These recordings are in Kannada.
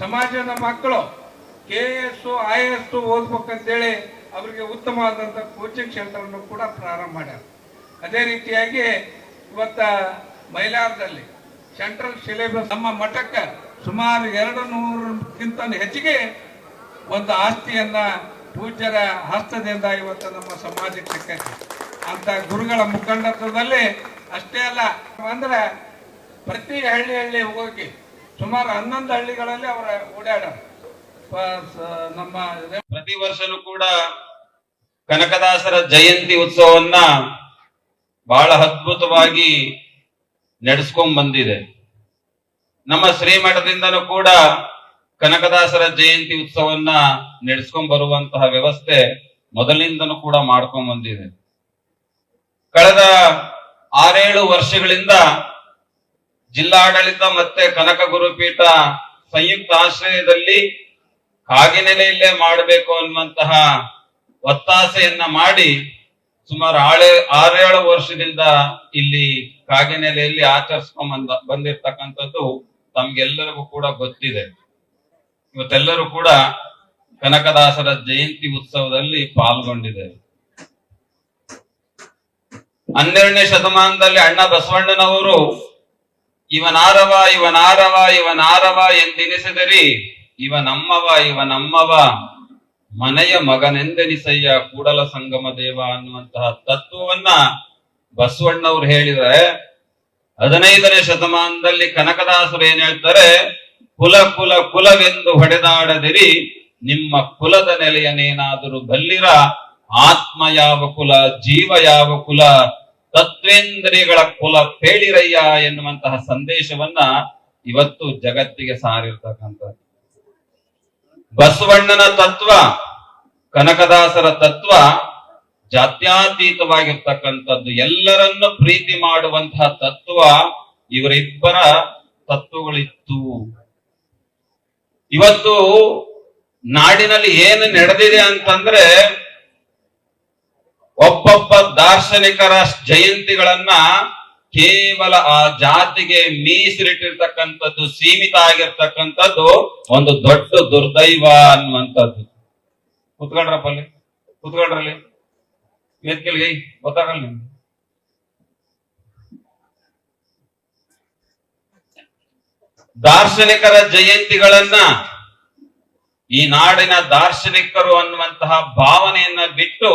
ಸಮಾಜದ ಮಕ್ಕಳು ಕೆ ಎಸ್ ಐ ಎಸ್ ಓದ್ಬೇಕಂತೇಳಿ ಅವರಿಗೆ ಉತ್ತಮವಾದಂಥ ಕೋಚಿಂಗ್ ಸೆಂಟರ್ನು ಕೂಡ ಪ್ರಾರಂಭ ಮಾಡ್ಯಾರ. ಅದೇ ರೀತಿಯಾಗಿ ಇವತ್ತ ಮೈಲಾರದಲ್ಲಿ ಸೆಂಟ್ರಲ್ ಸಿಲೆಬಸ್ ನಮ್ಮ ಮಠಕ್ಕೆ ಸುಮಾರು ಎರಡು ನೂರಕ್ಕಿಂತ ಹೆಚ್ಚಿಗೆ ಒಂದು ಆಸ್ತಿಯನ್ನ ಪೂಜ್ಯರ ಹಸ್ತದಿಂದ ಇವತ್ತು ನಮ್ಮ ಸಮಾಜಕ್ಕೆ ಸಿಕ್ಕೈತಿ ಅಂತ ಗುರುಗಳ ಮುಖಂಡತ್ವದಲ್ಲಿ ಅಷ್ಟೇ ಅಲ್ಲ, ಅಂದ್ರೆ ಪ್ರತಿ ಹಳ್ಳಿ ಹಳ್ಳಿ ಹೋಗಿ ಸುಮಾರು ಹನ್ನೊಂದು ಹಳ್ಳಿಗಳಲ್ಲಿ ಅವರ ಓಡಾಡ ನಮ್ಮ ಪ್ರತಿ ವರ್ಷನೂ ಕೂಡ ಕನಕದಾಸರ ಜಯಂತಿ ಉತ್ಸವವನ್ನ ಬಹಳ ಅದ್ಭುತವಾಗಿ ನಡೆಸ್ಕೊಂಡ್ ಬಂದಿದೆ. ನಮ್ಮ ಶ್ರೀಮಠದಿಂದನೂ ಕೂಡ ಕನಕದಾಸರ ಜಯಂತಿ ಉತ್ಸವವನ್ನ ನಡೆಸ್ಕೊಂಡ್ ಬರುವಂತಹ ವ್ಯವಸ್ಥೆ ಮೊದಲಿಂದನೂ ಕೂಡ ಮಾಡ್ಕೊಂಡ್ ಬಂದಿದೆ. ಕಳೆದ ಆರೇಳು ವರ್ಷಗಳಿಂದ ಜಿಲ್ಲಾಡಳಿತ ಮತ್ತೆ ಕನಕ ಗುರುಪೀಠ ಸಂಯುಕ್ತ ಆಶ್ರಯದಲ್ಲಿ ಕಾಗಿನೆಲೆಯಲ್ಲೇ ಮಾಡಬೇಕು ಅನ್ನುವಂತಹ ಒತ್ತಾಸೆಯನ್ನ ಮಾಡಿ ಸುಮಾರು ಆಳೆ ಆರೇಳು ವರ್ಷದಿಂದ ಇಲ್ಲಿ ಕಾಗಿನೆಲೆಯಲ್ಲಿ ಆಚರಿಸ್ಕೊಂಡ್ ಬಂದ ಬಂದಿರ್ತಕ್ಕಂಥದ್ದು ತಮ್ಗೆಲ್ಲರಿಗೂ ಕೂಡ ಗೊತ್ತಿದೆ. ಇವತ್ತೆಲ್ಲರೂ ಕೂಡ ಕನಕದಾಸರ ಜಯಂತಿ ಉತ್ಸವದಲ್ಲಿ ಪಾಲ್ಗೊಂಡಿದೆ. ಹನ್ನೆರಡನೇ ಶತಮಾನದಲ್ಲಿ ಅಣ್ಣ ಬಸವಣ್ಣನವರು ಇವನಾರವ ಇವನಾರವ ಇವನಾರವ ಎಂದೆನಿಸಿದರಿ ಇವ ನಮ್ಮವ ಇವ ನಮ್ಮವ. ಮನೆಯ ಮಗನೆಂದೆನಿಸಯ್ಯ ಕೂಡಲ ಸಂಗಮ ದೇವ ಅನ್ನುವಂತಹ ತತ್ವವನ್ನ ಬಸವಣ್ಣವ್ರು ಹೇಳಿದ್ರೆ, ಹದಿನೈದನೇ ಶತಮಾನದಲ್ಲಿ ಕನಕದಾಸರು ಏನ್ ಹೇಳ್ತಾರೆ, ಕುಲ ಕುಲ, ಕುಲವೆಂದು ಹೊಡೆದಾಡದಿರಿ, ನಿಮ್ಮ ಕುಲದ ನೆಲೆಯನೇನಾದರೂ ಬಲ್ಲಿರ, ಆತ್ಮ ಯಾವ ಕುಲ, ಜೀವ ಯಾವ ಕುಲ ತತ್ವೇಂದ್ರಿಯಗಳ ಕುಲ ಪೇಳಿರಯ್ಯ ಎನ್ನುವಂತಹ ಸಂದೇಶವನ್ನ ಇವತ್ತು ಜಗತ್ತಿಗೆ ಸಾರಿರ್ತಕ್ಕಂಥದ್ದು. ಬಸವಣ್ಣನ ತತ್ವ, ಕನಕದಾಸರ ತತ್ವ, ಜಾತ್ಯಾತೀತವಾಗಿರ್ತಕ್ಕಂಥದ್ದು. ಎಲ್ಲರನ್ನು ಪ್ರೀತಿ ಮಾಡುವಂತಹ ತತ್ವ ಇವರಿಬ್ಬರ ತತ್ವಗಳಿತ್ತು. ಇವತ್ತು ನಾಡಿನಲ್ಲಿ ಏನು ನಡೆದಿದೆ ಅಂತಂದ್ರೆ ಒಬ್ಬೊಬ್ಬ ದಾರ್ಶನಿಕರ ಜಯಂತಿಗಳನ್ನ ಕೇವಲ ಆ ಜಾತಿಗೆ ಮೀಸಲಿಟ್ಟಿರ್ತಕ್ಕಂಥದ್ದು, ಸೀಮಿತ ಆಗಿರ್ತಕ್ಕಂಥದ್ದು ಒಂದು ದೊಡ್ಡ ದುರ್ದೈವ ಅನ್ನುವಂಥದ್ದು. ಕುತ್ಕೊಂಡ್ರಪ್ಪ ಅಲ್ಲಿ? ಕುತ್ಕೊಂಡ್ರಲ್ಲಿ ಮೇತ್ಕೆಲ್ಗೆ ಗೊತ್ತಾಗಲ್ಲ ನಿಮ್ಗೆ? ದಾರ್ಶನಿಕರ ಜಯಂತಿಗಳನ್ನ ಈ ನಾಡಿನ ದಾರ್ಶನಿಕರು ಅನ್ನುವಂತಹ ಭಾವನೆಯನ್ನ ಬಿಟ್ಟು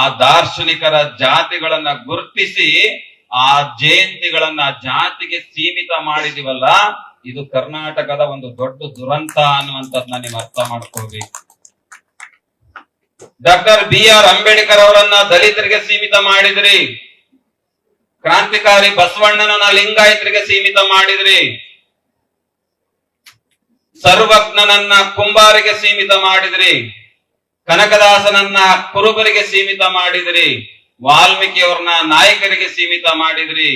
ಆ ದಾರ್ಶನಿಕರ ಜಾತಿಗಳನ್ನ ಗುರುತಿಸಿ ಆ ಜಯಂತಿಗಳನ್ನ ಜಾತಿಗೆ ಸೀಮಿತ ಮಾಡಿದಿವಲ್ಲ, ಇದು ಕರ್ನಾಟಕದ ಒಂದು ದೊಡ್ಡ ದುರಂತ ಅನ್ನುವಂಥದ್ನ ನೀವು ಅರ್ಥ ಮಾಡ್ಕೋಬೇಕು ಡಾಕ್ಟರ್ ಬಿ ಆರ್ ಅಂಬೇಡ್ಕರ್ ಅವರನ್ನ ದಲಿತರಿಗೆ ಸೀಮಿತ ಮಾಡಿದ್ರಿ. ಕ್ರಾಂತಿಕಾರಿ ಬಸವಣ್ಣನನ್ನ ಲಿಂಗಾಯತರಿಗೆ ಸೀಮಿತ ಮಾಡಿದ್ರಿ. ಸರ್ವಜ್ಞನನ್ನ ಕುಂಬಾರಿಗೆ ಸೀಮಿತ ಮಾಡಿದ್ರಿ. ಕನಕದಾಸನನ್ನ ಕುರುಬರಿಗೆ ಸೀಮಿತ ಮಾಡಿದ್ರಿ, ವಾಲ್ಮೀಕಿಯವ್ರನ್ನ ನಾಯಕರಿಗೆ ಸೀಮಿತ ಮಾಡಿದ್ರಿ,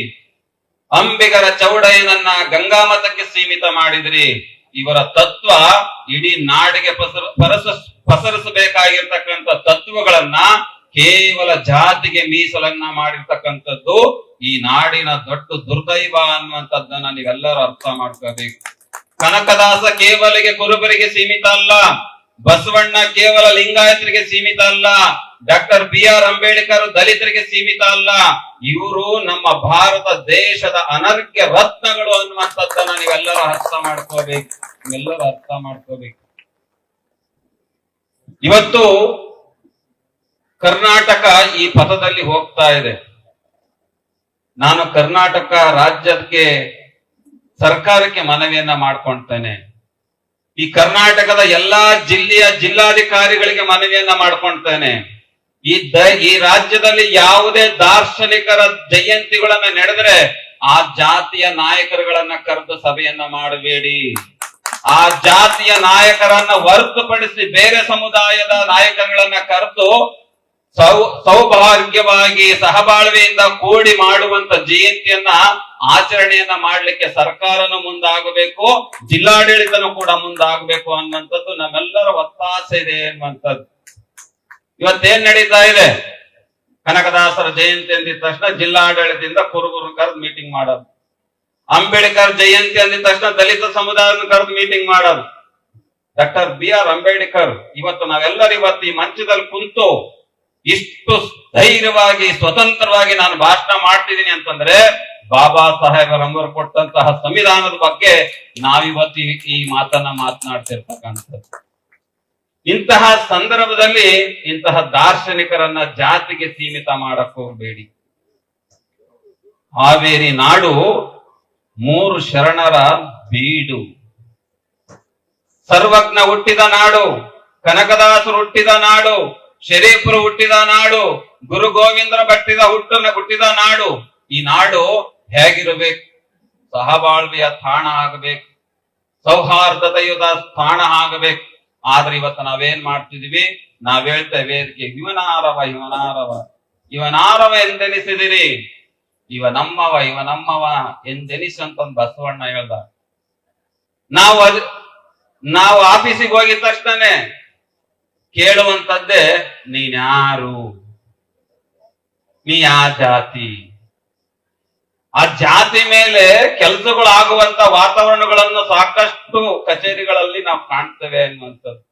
ಅಂಬಿಗರ ಚೌಡಯ್ಯನನ್ನ ಗಂಗಾಮತಕ್ಕೆ ಸೀಮಿತ ಮಾಡಿದ್ರಿ. ಇವರ ತತ್ವ ಇಡೀ ನಾಡಿಗೆ ಪಸರ ಪಸರಿಸಬೇಕಾಗಿರ್ತಕ್ಕಂಥ ತತ್ವಗಳನ್ನ ಕೇವಲ ಜಾತಿಗೆ ಮೀಸಲನ್ನ ಮಾಡಿರ್ತಕ್ಕಂಥದ್ದು ಈ ನಾಡಿನ ದೊಡ್ಡ ದುರ್ದೈವ ಅನ್ನುವಂಥದ್ದನ್ನ ನೀವೆಲ್ಲರೂ ಅರ್ಥ ಮಾಡ್ಕೋಬೇಕು. ಕನಕದಾಸ ಕೇವಲಿಗೆ ಕುರುಬರಿಗೆ ಸೀಮಿತ ಅಲ್ಲ ಬಸವಣ್ಣ ಕೇವಲ ಲಿಂಗಾಯತರಿಗೆ ಸೀಮಿತ ಅಲ್ಲ. ಡಾಕ್ಟರ್ ಬಿ ಆರ್ ಅಂಬೇಡ್ಕರ್ ದಲಿತರಿಗೆ ಸೀಮಿತ ಅಲ್ಲ. ಇವರು ನಮ್ಮ ಭಾರತ ದೇಶದ ಅನರ್ಘ್ಯ ರತ್ನಗಳು ಅನ್ನುವಂಥದ್ದನ್ನ ನೀವೆಲ್ಲರೂ ಅರ್ಥ ಮಾಡ್ಕೋಬೇಕು. ನೀವೆಲ್ಲರೂ ಅರ್ಥ ಮಾಡ್ಕೋಬೇಕು. ಇವತ್ತು ಕರ್ನಾಟಕ ಈ ಪಥದಲ್ಲಿ ಹೋಗ್ತಾ ಇದೆ. ನಾನು ಕರ್ನಾಟಕ ರಾಜ್ಯಕ್ಕೆ, ಸರ್ಕಾರಕ್ಕೆ ಮನವಿಯನ್ನ ಮಾಡ್ಕೊಳ್ತೇನೆ. ಈ ಕರ್ನಾಟಕದ ಎಲ್ಲಾ ಜಿಲ್ಲೆಯ ಜಿಲ್ಲಾಧಿಕಾರಿಗಳಿಗೆ ಮನವಿಯನ್ನ ಮಾಡ್ಕೊಳ್ತೇನೆ. ಈ ದ, ಈ ರಾಜ್ಯದಲ್ಲಿ ಯಾವುದೇ ದಾರ್ಶನಿಕರ ಜಯಂತಿಗಳನ್ನ ನಡೆದ್ರೆ ಆ ಜಾತಿಯ ನಾಯಕರುಗಳನ್ನ ಕರೆದು ಸಭೆಯನ್ನ ಮಾಡಬೇಡಿ. ಆ ಜಾತಿಯ ನಾಯಕರನ್ನ ಹೊರತುಪಡಿಸಿ ಬೇರೆ ಸಮುದಾಯದ ನಾಯಕರುಗಳನ್ನ ಕರೆದು ಸೌ, ಸೌಭಾಗ್ಯವಾಗಿ ಸಹಬಾಳ್ವೆಯಿಂದ ಕೂಡಿ ಮಾಡುವಂತ ಜಯಂತಿಯನ್ನ ಆಚರಣೆಯನ್ನ ಮಾಡ್ಲಿಕ್ಕೆ ಸರ್ಕಾರನು ಮುಂದಾಗಬೇಕು, ಜಿಲ್ಲಾಡಳಿತನು ಕೂಡ ಮುಂದಾಗಬೇಕು ಅನ್ನುವಂಥದ್ದು ನಮ್ಮೆಲ್ಲರ ಒತ್ತಾಸೆ ಇದೆ ಅನ್ನುವಂಥದ್ದು. ಇವತ್ತೇನ್ ನಡೀತಾ ಇದೆ? ಕನಕದಾಸರ ಜಯಂತಿ ಅಂದಿದ ತಕ್ಷಣ ಜಿಲ್ಲಾಡಳಿತದಿಂದ ಕುರುಬರು ಕರೆದು ಮೀಟಿಂಗ್ ಮಾಡೋದು. ಅಂಬೇಡ್ಕರ್ ಜಯಂತಿ ಅಂದಿದ ತಕ್ಷಣ ದಲಿತ ಸಮುದಾಯವನ್ನು ಕರೆದು ಮೀಟಿಂಗ್ ಮಾಡೋದು. ಡಾಕ್ಟರ್ ಬಿ ಆರ್ ಅಂಬೇಡ್ಕರ್, ಇವತ್ತು ನಾವೆಲ್ಲರೂ ಇವತ್ತು ಈ ಮಂಚದಲ್ಲಿ ಕುಂತು ಇಷ್ಟು ಧೈರ್ಯವಾಗಿ ಸ್ವತಂತ್ರವಾಗಿ ನಾನು ಭಾಷಣ ಮಾಡ್ತಿದ್ದೀನಿ ಅಂತಂದ್ರೆ ಬಾಬಾ ಸಾಹೇಬರಂಬರು ಕೊಟ್ಟಂತಹ ಸಂವಿಧಾನದ ಬಗ್ಗೆ ನಾವಿವತ್ತು ಈ- ಮಾತನ್ನ ಮಾತನಾಡ್ತಿರ್ತಕ್ಕಂಥದ್ದು. ಇಂತಹ ಸಂದರ್ಭದಲ್ಲಿ ಇಂತಹ ದಾರ್ಶನಿಕರನ್ನ ಜಾತಿಗೆ ಸೀಮಿತ ಮಾಡಕ್ ಹೋಗ್ಬೇಡಿ. ಹಾವೇರಿ ನಾಡು ಮೂರು ಶರಣರ ಬೀಡು. ಸರ್ವಜ್ಞ ಹುಟ್ಟಿದ ನಾಡು, ಕನಕದಾಸರು ಹುಟ್ಟಿದ ನಾಡು ಶರೀಫರು ಹುಟ್ಟಿದ ನಾಡು, ಗುರು ಗೋವಿಂದರ ಬಟ್ಟಿದ ಹುಟ್ಟನ್ನ ಹುಟ್ಟಿದ ನಾಡು. ಈ ನಾಡು ಹೇಗಿರಬೇಕು? ಸಹಬಾಳ್ವೆಯ ತಾಣ ಆಗಬೇಕು. ಸೌಹಾರ್ದತೆಯುತ ಸ್ಥಾನ ಆಗಬೇಕು. ಆದ್ರೆ ಇವತ್ತು ನಾವೇನ್ ಮಾಡ್ತಿದೀವಿ? ನಾವ್ ಹೇಳ್ತೇವೆ ಇವನಾರವ ಇವನಾರವ. ಇವನಾರವ ಎಂದೆನಿಸಿದಿರಿ? ಇವ ನಮ್ಮವ ಇವ ನಮ್ಮವ ಎಂದೆನಿಸು ಅಂತ ಒಂದು ಬಸವಣ್ಣ ಹೇಳ್ದ. ನಾವು ನಾವು ಆಫೀಸಿಗೆ ಹೋಗಿದ ತಕ್ಷಣನೇ ಕೇಳುವಂತದ್ದೇ ನೀನ್ಯಾರು? ನೀ ಯಾ ಜಾತಿ ಆ ಜಾತಿ ಮೇಲೆ ಕೆಲಸಗಳಾಗುವಂತ ವಾತಾವರಣಗಳನ್ನು ಸಾಕಷ್ಟು ಕಚೇರಿಗಳಲ್ಲಿ ನಾವು ಕಾಣ್ತೇವೆ ಅನ್ನುವಂಥದ್ದು.